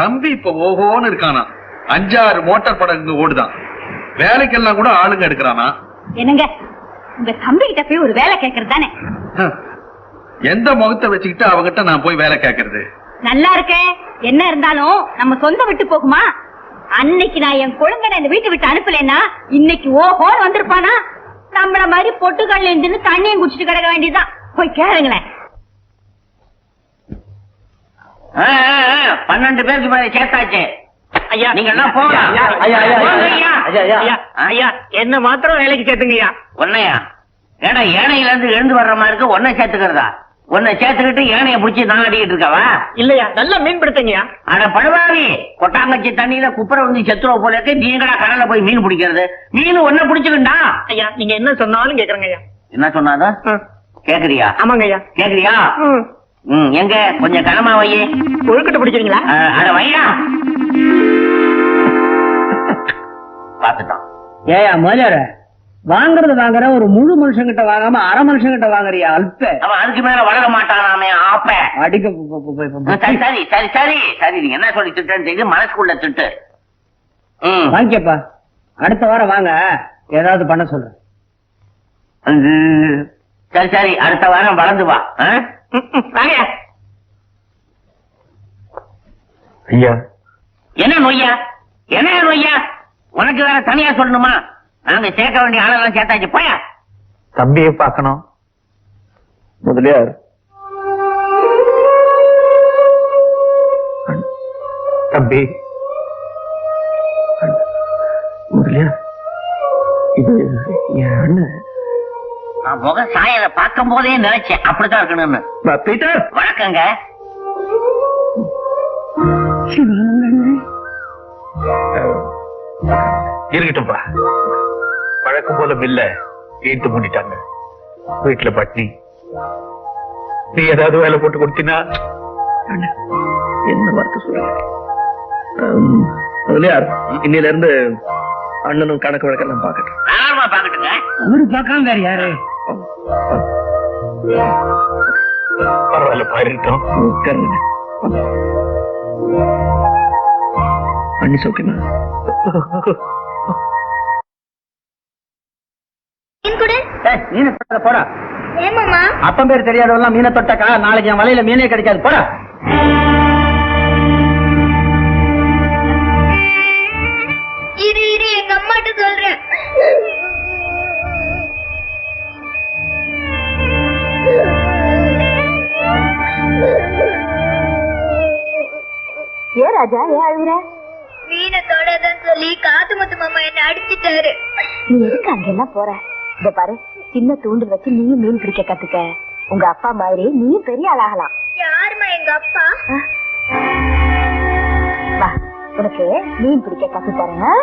தம்பி இப்ப ஓஹோன்னு இருக்கானா? அஞ்சாறு மோட்டார் படகு ஓடுதான். வேலைக்கெல்லாம் கூட ஆளுங்க எடுக்கிறானா? என்னங்க? உங்க தம்பி கிட்ட போய் ஒரு வேலை கேக்குறது தானே. எந்த முகத்தை வச்சுக்கிட்டு அவகிட்ட நான் போய் வேலை கேட்கறது நல்லா இருக்கே. என்ன இருந்தாலும் நம்ம சொந்த விட்டு போகுமா? அன்னைக்கு நான் என் குழந்தை இந்த வீட்டை விட்டு அனுப்பலைன்னா இன்னைக்கு ஓஹோன்னு வந்திருப்பானா? நம்மள மாதிரி பொட்டுக்கல்ல இருந்து தண்ணியும் குடிச்சிட்டு கிடக்க வேண்டியதுதான். போய் கேளுங்களேன். பன்னெண்டு பேருக்கு சேர்த்தாச்சு. ஐயா. நீங்க எல்லாம் போகலாம். ஐயா, என்ன மாத்திரம் வேலைக்கு சேர்த்துங்கய்யா? உன்னையா ஏடா ஏனையில இருந்து எழுந்து வர்ற மாதிரி இருக்கு உன்னை சேர்த்துக்கிறதா? உன்னை சேர்த்துக்கிட்டு ஏனைய புடிச்சு நான் அடிக்கிட்டு இருக்கவா? இல்லையா நல்லா மீன் பிடித்தங்கய்யா அட படுவாவி கொட்டாங்கச்சி தண்ணியில குப்புற வந்து செத்துருவ போல இருக்கு நீங்கடா கடல்ல போய் மீன் பிடிக்கிறது? மீன் ஒன்ன பிடிச்சுக்கிண்டா? ஐயா நீங்க என்ன சொன்னாலும் கேக்குறேங்க ஐயா என்ன சொன்னாதான் கேக்குறியா? ஆமாங்க ஐயா கேக்குறியா ம், எங்க? கொஞ்சம் கனமா வை. கொழுக்கட்டை பிடிக்கிறீங்களா? ஆ, அட வையா பாத்துட்டான் ஏயா முதலியார வாங்குறது வாங்குற ஒரு முழு மனுஷங்கிட்ட வாங்காம அரை மனுஷங்கிட்ட வாங்குறியா அல்ப? அவன் அதுக்கு மேல வளர மாட்டானாமே ஆப்ப. அடிக்க பு- பு- பு- பு- பு- சரி சரி சரி சரி. சரி நீங்க என்ன சொல்லி திட்டுன்னு தெரியுது மனசுக்குள்ள திட்டு. ம். வாங்கிக்கப்பா. அடுத்த வாரம் வாங்க. ஏதாவது பண்ண சொல்றேன் அது, சரி சரி. அடுத்த வாரம் வளர்ந்து வா. ஐயா. என்ன நொய்யா? என்ன நொய்யா? உனக்கு வேற தனியா சொல்லணுமா? நாங்க சேர்க்க வேண்டிய ஆளெல்லாம் சேர்த்தாச்சு. போயா. தம்பியை பார்க்கணும். முதலியார். தம்பி. முதலியார். இது என் அண்ணன். முக சாயலை பார்க்கும் போதே நினைச்சேன். அப்படித்தான் இருக்கணும்னு. பீட்டர். வணக்கங்க. இருக்கட்டும்பா. வழக்கம் போல மில்ல ஈட்டு மூடிட்டாங்க வீட்டுல பட்னி. நீ ஏதாவது வேலை போட்டு கொடுத்தினா என்ன வார்த்தை சொல்லுங்க இன்னில இருந்து அண்ணனும் கணக்கு வழக்கெல்லாம் பாக்கட்டுங்க அவரு பார்க்காம வேற யாரு? பரவாயில்ல பாருட்டோம் உட்காருங்க. அண்ணி சௌக்கியமா? மீனை தொட்ட போடா. ஏமாமா அப்பன் பேர் தெரியாதவெல்லாம் மீனை தொட்டக்கா? நாளைக்கு என் வலையில மீனே கிடைக்காது. போடா. ஏ ராஜா ஏன் அழுகுற மீனை தொடாதன்னு சொல்லி காத்து முத்து மாமா என்ன அடிச்சிட்டாரு. நீ எதுக்கு அங்கெல்லாம் போற? இத பாரு சின்ன தூண்டில் வச்சு நீயும் மீன் பிடிக்க கத்துக்க. உங்க அப்பா மாதிரி நீயும் பெரிய ஆளாகலாம். யாருமா எங்க அப்பா? வா உனக்கு மீன் பிடிக்க கத்து தரேன்